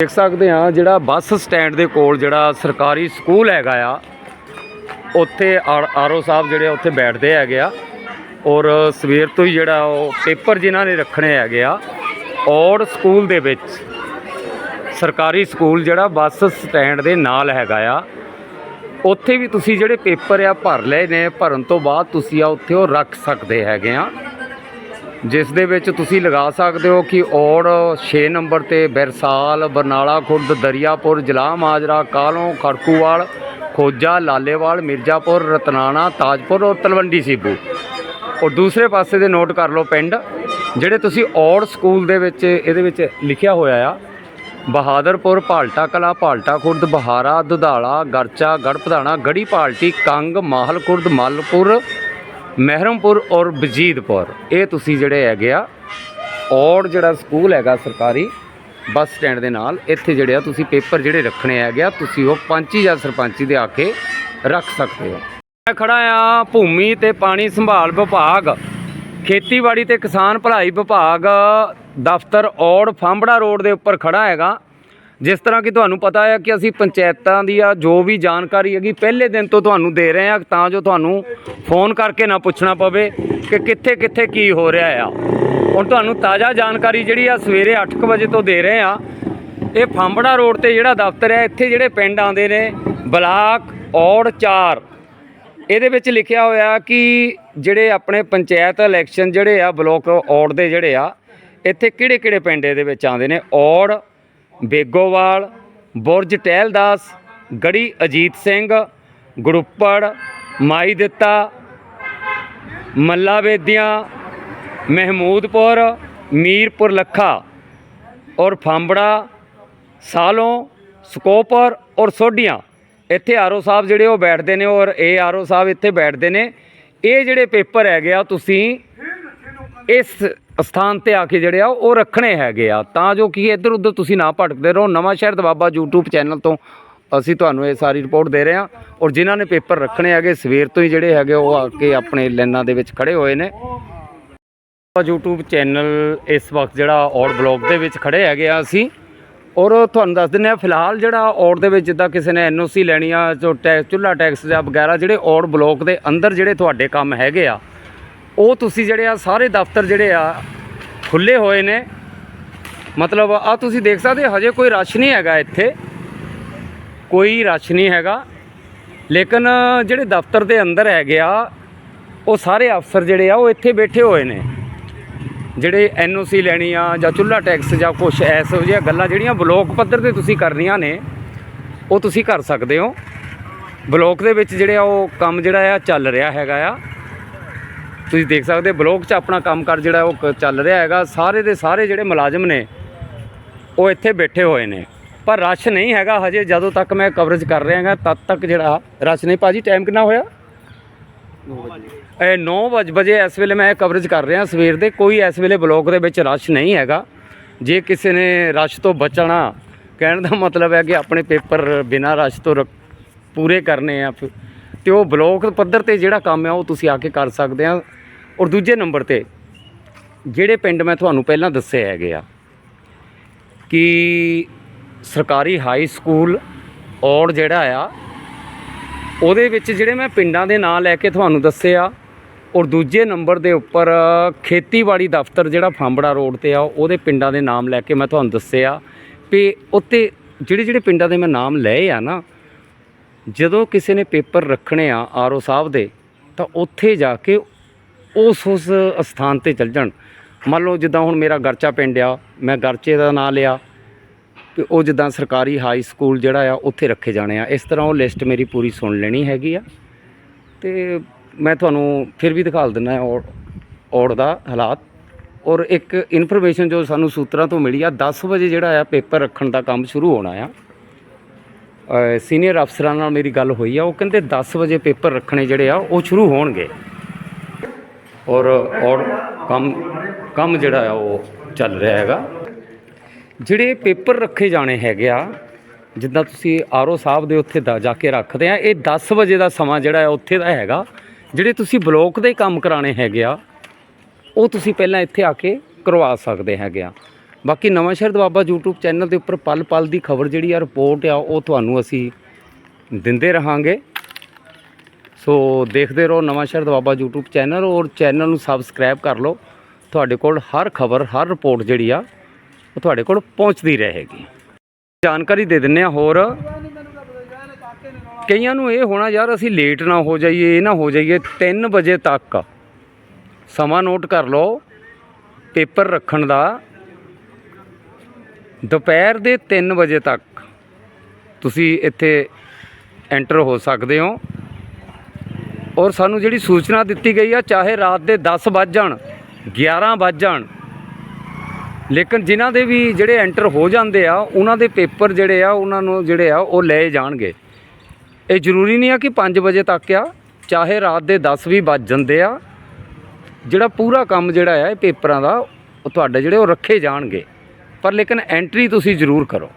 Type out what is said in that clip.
ਦੇਖ ਸਕਦੇ ਆ ਜਿਹੜਾ ਬੱਸ ਸਟੈਂਡ ਦੇ ਕੋਲ ਜਿਹੜਾ ਸਰਕਾਰੀ ਸਕੂਲ ਹੈਗਾ ਆ, ਉੱਥੇ ਆਰਓ ਸਾਹਿਬ ਜਿਹੜੇ ਆ, ਉੱਥੇ ਬੈਠਦੇ ਹੈਗੇ ਆ। ਔਰ ਸਵੇਰ ਤੋਂ ਹੀ ਜਿਹੜਾ ਉਹ ਪੇਪਰ ਜਿਨ੍ਹਾਂ ਨੇ ਰੱਖਣੇ ਹੈਗੇ ਆ, ਔਰ ਸਕੂਲ ਦੇ ਵਿੱਚ ਸਰਕਾਰੀ ਸਕੂਲ ਜਿਹੜਾ ਬੱਸ ਸਟੈਂਡ ਦੇ ਨਾਲ ਹੈਗਾ ਆ, ਉੱਥੇ ਵੀ ਤੁਸੀਂ ਜਿਹੜੇ ਪੇਪਰ ਆ ਭਰ ਲਏ ਨੇ, ਭਰਨ ਤੋਂ ਬਾਅਦ ਤੁਸੀਂ ਆ ਉੱਥੇ ਉਹ ਰੱਖ ਸਕਦੇ ਹੈਗੇ ਆ। ਜਿਸ ਦੇ ਵਿੱਚ ਤੁਸੀਂ ਲਗਾ ਸਕਦੇ ਹੋ ਕਿ ਔੜ 6 ਨੰਬਰ ਤੇ ਬਿਰਸਾਲ, ਬਰਨਾਲਾ ਖੁਰਦ, ਦਰਿਆਪੁਰ, ਜਲਾਹ ਮਾਜਰਾ, ਕਾਲੋਂ, ਖੜਕੂਵਾਲ, ਖੋਜਾ, ਲਾਲੇਵਾਲ, ਮਿਰਜ਼ਾਪੁਰ, ਰਤਨਾਣਾ, ਤਾਜਪੁਰ ਔਰ ਤਲਵੰਡੀ ਸੀਬੂ। ਔਰ ਦੂਸਰੇ ਪਾਸੇ ਦੇ ਨੋਟ ਕਰ ਲਓ ਪਿੰਡ, ਜਿਹੜੇ ਤੁਸੀਂ ਔੜ ਸਕੂਲ ਦੇ ਵਿੱਚ, ਇਹਦੇ ਵਿੱਚ ਲਿਖਿਆ ਹੋਇਆ ਆ। ਬਹਾਦਰਪੁਰ, ਪਾਲਟਾ ਕਲਾ, ਪਾਲਟਾ ਖੁਰਦ, ਬਹਾਰਾ, ਦੁਧਾਲਾ, ਗਰਚਾ ਗੜਪਧਾਣਾ ਗੜੀ ਪਾਲਟੀ, ਕੰਗ, ਮਾਹਲ ਖੁਰਦ, ਮਲਪੁਰ ਮਹਿਰਮਪੁਰ ਔਰ ਬਜੀਦਪੁਰ। ਇਹ ਤੁਸੀਂ ਜਿਹੜੇ ਹੈਗੇ ਆ ਔਰ ਜਿਹੜਾ ਸਕੂਲ ਹੈਗਾ ਸਰਕਾਰੀ, ਬੱਸ ਸਟੈਂਡ ਦੇ ਨਾਲ, ਇੱਥੇ ਜਿਹੜੇ ਆ ਤੁਸੀਂ ਪੇਪਰ ਜਿਹੜੇ ਰੱਖਣੇ ਹੈਗੇ ਆ, ਤੁਸੀਂ ਉਹ ਪੰਚੀ ਜਾਂ ਸਰਪੰਚੀ ਦੇ ਆ ਕੇ ਰੱਖ ਸਕਦੇ ਹੋ। ਮੈਂ ਖੜਾ ਆ ਭੂਮੀ ਤੇ ਪਾਣੀ ਸੰਭਾਲ ਵਿਭਾਗ, ਖੇਤੀਬਾੜੀ ਤੇ ਕਿਸਾਨ ਭਲਾਈ ਵਿਭਾਗ, ਦਫ਼ਤਰ ਔੜ ਫਾਂਬੜਾ ਰੋਡ ਦੇ ਉੱਪਰ ਖੜਾ ਹੈਗਾ। ਜਿਸ ਤਰ੍ਹਾਂ ਕਿ ਤੁਹਾਨੂੰ ਪਤਾ ਹੈ ਕਿ ਅਸੀਂ ਪੰਚਾਇਤਾਂ ਦੀ ਆ ਜੋ ਵੀ ਜਾਣਕਾਰੀ ਹੈਗੀ, ਪਹਿਲੇ ਦਿਨ ਤੋਂ ਤੁਹਾਨੂੰ ਦੇ ਰਹੇ ਹਾਂ, ਤਾਂ ਜੋ ਤੁਹਾਨੂੰ ਫੋਨ ਕਰਕੇ ਨਾ ਪੁੱਛਣਾ ਪਵੇ ਕਿ ਕਿੱਥੇ ਕਿੱਥੇ ਕੀ ਹੋ ਰਿਹਾ ਆ। ਹੁਣ ਤੁਹਾਨੂੰ ਤਾਜ਼ਾ ਜਾਣਕਾਰੀ ਜਿਹੜੀ ਆ ਸਵੇਰੇ 8:00 ਵਜੇ ਤੋਂ ਦੇ ਰਹੇ ਆ ਇਹ ਫਾਂਬੜਾ ਰੋਡ ਤੇ ਜਿਹੜਾ ਦਫ਼ਤਰ ਹੈ, ਇੱਥੇ ਜਿਹੜੇ ਪਿੰਡ ਆਉਂਦੇ ਨੇ, ਬਲਾਕ ਔੜ 4 ਇਹਦੇ ਵਿੱਚ ਲਿਖਿਆ ਹੋਇਆ ਕਿ ਜਿਹੜੇ ਆਪਣੇ ਪੰਚਾਇਤ ਇਲੈਕਸ਼ਨ ਜਿਹੜੇ ਆ, ਬਲਾਕ ਔੜ ਦੇ ਜਿਹੜੇ ਆ, ਇੱਥੇ ਕਿਹੜੇ ਕਿਹੜੇ ਪਿੰਡ ਇਹਦੇ ਵਿੱਚ ਆਉਂਦੇ ਨੇ? ਔੜ ਬੇਗੋਵਾਲ ਬੁਰਜ ਟਹਿਲਦਾਸ, ਗੜੀ ਅਜੀਤ ਸਿੰਘ, ਗਰੁੱਪੜ, ਮਾਈ ਦਿੱਤਾ ਮੱਲਾ ਬੇਦੀਆਂ ਮਹਿਮੂਦਪੁਰ, ਮੀਰਪੁਰ ਲੱਖਾ ਔਰ ਫਾਂਬੜਾ ਸਾਲੋਂ, ਸਕੋਪਰ ਔਰ ਸੋਢੀਆਂ। ਇੱਥੇ ਆਰਓ ਸਾਹਿਬ ਜਿਹੜੇ ਉਹ ਬੈਠਦੇ ਨੇ ਔਰ ਇਹ ਆਰਓ ਸਾਹਿਬ ਇੱਥੇ ਬੈਠਦੇ ਨੇ। ਇਹ ਜਿਹੜੇ ਪੇਪਰ ਹੈਗੇ ਆ ਤੁਸੀਂ ਇਸ ਸਥਾਨ ਤੇ ਆ ਕੇ ਜਿਹੜੇ ਆ, ਉਹ ਰੱਖਣੇ ਹੈਗੇ ਆ। ਤਾਂ ਜੋ ਕਿ ਇੱਧਰ ਉੱਧਰ ਤੁਸੀਂ ਨਾ ਭਟਕਦੇ ਰਹੋ। Nawanshahr Doaba YouTube channel ਤੋਂ ਅਸੀਂ ਤੁਹਾਨੂੰ ਇਹ ਸਾਰੀ ਰਿਪੋਰਟ ਦੇ ਰਹੇ ਹਾਂ। ਔਰ ਜਿਨ੍ਹਾਂ ਨੇ ਪੇਪਰ ਰੱਖਣੇ ਹੈਗੇ, ਸਵੇਰ ਤੋਂ ਹੀ ਜਿਹੜੇ ਹੈਗੇ, ਉਹ ਆ ਕੇ ਆਪਣੇ ਲਾਈਨਾਂ ਦੇ ਵਿੱਚ ਖੜੇ ਹੋਏ ਨੇ। YouTube ਚੈਨਲ ਇਸ ਵਕਤ ਜਿਹੜਾ ਔੜ ਬਲੌਗ ਦੇ ਵਿੱਚ ਖੜੇ ਹੈਗੇ ਆ ਅਸੀਂ। ਔਰ ਤੁਹਾਨੂੰ ਦੱਸ ਦਿੰਦੇ ਆ ਫਿਲਹਾਲ ਜਿਹੜਾ ਔੜ ਦੇ ਵਿੱਚ ਜਿੱਦਾਂ ਕਿਸੇ ਨੇ ਐਨਓਸੀ ਲੈਣੀ ਆ, ਜੋ ਟੈਕਸ ਚੁੱਲਾ ਟੈਕਸ ਜਾਂ ਵਗੈਰਾ ਜਿਹੜੇ ਔੜ ਬਲੌਕ ਦੇ ਅੰਦਰ ਜਿਹੜੇ ਤੁਹਾਡੇ ਕੰਮ ਹੈਗੇ ਆ ਉਹ ਤੁਸੀਂ ਜਿਹੜੇ ਆ, ਸਾਰੇ ਦਫ਼ਤਰ ਜਿਹੜੇ ਆ ਖੁੱਲੇ ਹੋਏ ਨੇ। ਮਤਲਬ ਆ ਤੁਸੀਂ ਦੇਖ ਸਕਦੇ ਹਜੇ ਕੋਈ ਰਸ਼ ਨਹੀਂ ਹੈਗਾ ਇੱਥੇ। ਕੋਈ ਰਸ਼ ਨਹੀਂ ਹੈਗਾ। ਲੇਕਿਨ ਜਿਹੜੇ ਦਫ਼ਤਰ ਦੇ ਅੰਦਰ ਹੈਗੇ ਆ, ਉਹ ਸਾਰੇ ਅਫਸਰ ਜਿਹੜੇ ਆ, ਉਹ ਇੱਥੇ ਬੈਠੇ ਹੋਏ ਨੇ। ਜਿਹੜੇ ਐਨਓਸੀ ਲੈਣੀ ਆ ਜਾਂ ਚੁੱਲ੍ਹਾ ਟੈਕਸ ਜਾਂ ਕੁਝ ਐਸੋ ਜਿਹੀਆਂ ਗੱਲਾਂ ਜਿਹੜੀਆਂ ਬਲੋਕ ਪੱਧਰ ਤੇ ਤੁਸੀਂ ਕਰਨੀਆਂ ਨੇ, ਉਹ ਤੁਸੀਂ ਕਰ ਸਕਦੇ ਹੋ। ਬਲੋਕ ਦੇ ਵਿੱਚ ਜਿਹੜੇ ਆ, ਉਹ ਕੰਮ ਜਿਹੜਾ ਆ, ਚੱਲ ਰਿਹਾ ਹੈਗਾ ਆ। ਤੁਸੀਂ ਦੇਖ ਸਕਦੇ ਹੋ ਬਲੋਕ 'ਚ ਆਪਣਾ ਕੰਮਕਾਰ ਜਿਹੜਾ ਉਹ ਕ- ਚੱਲ ਰਿਹਾ ਹੈਗਾ। ਸਾਰੇ ਦੇ ਸਾਰੇ ਜਿਹੜੇ ਮੁਲਾਜ਼ਮ ਨੇ, ਉਹ ਇੱਥੇ ਬੈਠੇ ਹੋਏ ਨੇ। ਪਰ ਰਸ਼ ਨਹੀਂ ਹੈਗਾ ਹਜੇ, ਜਦੋਂ ਤੱਕ ਮੈਂ ਕਵਰੇਜ ਕਰ ਰਿਹਾ ਹਾਂ ਤਦ ਤੱਕ ਜਿਹੜਾ ਰਸ਼ ਨਹੀਂ। ਭਾਜੀ ਟਾਈਮ ਕਿੰਨਾ ਹੋਇਆ? ਇਹ 9 ਵਜ, ਵਜੇ ਇਸ ਵੇਲੇ ਮੈਂ ਕਵਰੇਜ ਕਰ ਰਿਹਾ ਸਵੇਰ ਦੇ। ਕੋਈ ਇਸ ਵੇਲੇ ਬਲੋਕ ਦੇ ਵਿੱਚ ਰਸ਼ ਨਹੀਂ ਹੈਗਾ। ਜੇ ਕਿਸੇ ਨੇ ਰਸ਼ ਤੋਂ ਬਚਣਾ, ਕਹਿਣ ਦਾ ਮਤਲਬ ਹੈ ਕਿ ਆਪਣੇ ਪੇਪਰ ਬਿਨਾਂ ਰਸ਼ ਤੋਂ ਰਕ- ਪੂਰੇ ਕਰਨੇ ਆ। ਫਿਰ- ਤੇ ਉਹ ਬਲੋਕ ਪੱਧਰ ਤੇ ਜਿਹੜਾ ਕੰਮ ਹੈ ਉਹ ਤੁਸੀਂ ਆ ਕੇ ਕਰ ਸਕਦੇ ਆ। ਔਰ ਦੂਜੇ ਨੰਬਰ ਤੇ ਜਿਹੜੇ ਪਿੰਡ ਮੈਂ ਤੁਹਾਨੂੰ ਪਹਿਲਾਂ ਦੱਸੇ ਹੈਗੇ ਆ ਕਿ ਸਰਕਾਰੀ ਹਾਈ ਸਕੂਲ ਔੜ ਜਿਹੜਾ ਆ, ਉਹਦੇ ਵਿੱਚ ਜਿਹੜੇ ਮੈਂ ਪਿੰਡਾਂ ਦੇ ਨਾਂ ਲੈ ਕੇ ਤੁਹਾਨੂੰ ਦੱਸੇ ਆ, ਔਰ ਦੂਜੇ ਨੰਬਰ ਦੇ ਉੱਪਰ ਖੇਤੀਬਾੜੀ ਦਫ਼ਤਰ ਜਿਹੜਾ ਫਾਂਬੜਾ ਰੋਡ ਤੇ ਆ, ਉਹਦੇ ਪਿੰਡਾਂ ਦੇ ਨਾਮ ਲੈ ਕੇ ਮੈਂ ਤੁਹਾਨੂੰ ਦੱਸਿਆ ਵੀ ਉੱਤੇ ਜਿਹੜੇ ਜਿਹੜੇ ਪਿੰਡਾਂ ਦੇ ਮੈਂ ਨਾਮ ਲਏ ਆ ਨਾ, ਜਦੋਂ ਕਿਸੇ ਨੇ ਪੇਪਰ ਰੱਖਣੇ ਆ ਆਰਓ ਸਾਹਿਬ ਦੇ, ਤਾਂ ਉੱਥੇ ਜਾ ਕੇ ਉਸ ਉਸ ਸਥਾਨ ਤੇ ਚੱਲ ਜਾਣ। ਮੰਨ ਲਓ ਜਿੱਦਾਂ ਹੁਣ ਮੇਰਾ ਗਰਚਾ ਪਿੰਡ ਆ, ਮੈਂ ਗਰਚੇ ਦਾ ਨਾਂ ਲਿਆ, ਤੇ ਉਹ ਜਿੱਦਾਂ ਸਰਕਾਰੀ ਹਾਈ ਸਕੂਲ ਜਿਹੜਾ ਆ, ਉੱਥੇ ਰੱਖੇ ਜਾਣੇ ਆ। ਇਸ ਤਰ੍ਹਾਂ ਉਹ ਲਿਸਟ ਮੇਰੀ ਪੂਰੀ ਸੁਣ ਲੈਣੀ ਹੈਗੀ ਆ। ਤੇ ਮੈਂ ਤੁਹਾਨੂੰ ਫਿਰ ਵੀ ਦਿਖਾ ਦਿੰਦਾ ਔੜ ਦਾ ਹਾਲਾਤ। ਔਰ ਇੱਕ ਇਨਫੋਰਮੇਸ਼ਨ ਜੋ ਸਾਨੂੰ ਸੂਤਰਾਂ ਤੋਂ ਮਿਲੀ ਆ 10 ਵਜੇ ਜਿਹੜਾ ਆ, ਪੇਪਰ ਰੱਖਣ ਦਾ ਕੰਮ ਸ਼ੁਰੂ ਹੋਣਾ ਆ। ਸੀਨੀਅਰ ਅਫਸਰਾਂ ਨਾਲ ਮੇਰੀ ਗੱਲ ਹੋਈ ਆ, ਉਹ ਕਹਿੰਦੇ 10 ਵਜੇ ਪੇਪਰ ਰੱਖਣੇ ਜਿਹੜੇ ਆ, ਉਹ ਸ਼ੁਰੂ ਹੋਣਗੇ। ਔਰ ਔਰ ਕੰਮ ਕੰਮ ਜਿਹੜਾ ਆ ਉਹ ਚੱਲ ਰਿਹਾ ਹੈਗਾ। ਜਿਹੜੇ ਪੇਪਰ ਰੱਖੇ ਜਾਣੇ ਹੈਗੇ ਆ, ਜਿੱਦਾਂ ਤੁਸੀਂ ਆਰਓ ਸਾਹਿਬ ਦੇ ਉੱਥੇ ਦਾ ਜਾ ਕੇ ਰੱਖਦੇ ਆ, ਇਹ 10 ਵਜੇ ਦਾ ਸਮਾਂ ਜਿਹੜਾ ਹੈ ਉੱਥੇ ਦਾ ਹੈਗਾ। ਜਿਹੜੇ ਤੁਸੀਂ ਬਲੋਕ ਦੇ ਕੰਮ ਕਰਾਣੇ ਹੈਗੇ ਆ, ਉਹ ਤੁਸੀਂ ਪਹਿਲਾਂ ਇੱਥੇ ਆ ਕੇ ਕਰਵਾ ਸਕਦੇ ਹੈਗੇ ਆ। ਬਾਕੀ ਨਵਾਂ ਸ਼ਹਿਰ ਦਵਾਬਾ YouTube ਚੈਨਲ ਦੇ ਉੱਪਰ ਪਲ ਪਲ ਦੀ ਖਬਰ ਜਿਹੜੀ ਆ ਰਿਪੋਰਟ ਆ, ਉਹ ਤੁਹਾਨੂੰ ਅਸੀਂ ਦਿੰਦੇ ਰਹਾਂਗੇ। ਸੋ ਦੇਖਦੇ ਰਹੋ Nawanshahr Doaba YouTube channel ਔਰ ਚੈਨਲ ਨੂੰ ਸਬਸਕ੍ਰਾਈਬ ਕਰ ਲਓ। ਤੁਹਾਡੇ ਕੋਲ ਹਰ ਖਬਰ, ਹਰ ਰਿਪੋਰਟ ਜਿਹੜੀ ਆ, ਉਹ ਤੁਹਾਡੇ ਕੋਲ ਪਹੁੰਚਦੀ ਰਹੇਗੀ। ਜਾਣਕਾਰੀ ਦੇ ਦਿੰਨੇ ਆ ਹੋਰ। ਕਈਆਂ ਨੂੰ ਇਹ ਹੋਣਾ ਯਾਰ, ਅਸੀਂ ਲੇਟ ਨਾ ਹੋ ਜਾਈਏ, ਇਹ ਨਾ ਹੋ ਜਾਈਏ 3 ਵਜੇ ਤੱਕ ਸਮਾਂ ਨੋਟ ਕਰ ਲਓ, ਪੇਪਰ ਰੱਖਣ ਦਾ। ਦੁਪਹਿਰ ਦੇ 3 ਵਜੇ ਤੱਕ ਤੁਸੀਂ ਇੱਥੇ ਐਂਟਰ ਹੋ ਸਕਦੇ ਹੋ। ਔਰ ਸਾਨੂੰ ਜਿਹੜੀ ਸੂਚਨਾ ਦਿੱਤੀ ਗਈ ਆ, ਚਾਹੇ ਰਾਤ ਦੇ 10 ਵੱਜ ਜਾਣ 11 ਵੱਜ ਜਾਣ, ਲੇਕਿਨ ਜਿਨ੍ਹਾਂ ਦੇ ਵੀ ਜਿਹੜੇ ਐਂਟਰ ਹੋ ਜਾਂਦੇ ਆ, ਉਹਨਾਂ ਦੇ ਪੇਪਰ ਜਿਹੜੇ ਆ, ਉਹਨਾਂ ਨੂੰ ਜਿਹੜੇ ਆ, ਉਹ ਲਏ ਜਾਣਗੇ। ਇਹ ਜ਼ਰੂਰੀ ਨਹੀਂ ਆ ਕਿ 5 ਵਜੇ ਤੱਕ ਆ, ਚਾਹੇ ਰਾਤ ਦੇ 10 ਵੀ ਵੱਜ ਜਾਂਦੇ ਆ, ਜਿਹੜਾ ਪੂਰਾ ਕੰਮ ਜਿਹੜਾ ਆ, ਇਹ ਪੇਪਰਾਂ ਦਾ, ਉਹ ਤੁਹਾਡੇ ਜਿਹੜੇ ਉਹ ਰੱਖੇ ਜਾਣਗੇ। ਪਰ ਲੇਕਿਨ ਐਂਟਰੀ ਤੁਸੀਂ ਜ਼ਰੂਰ ਕਰੋ।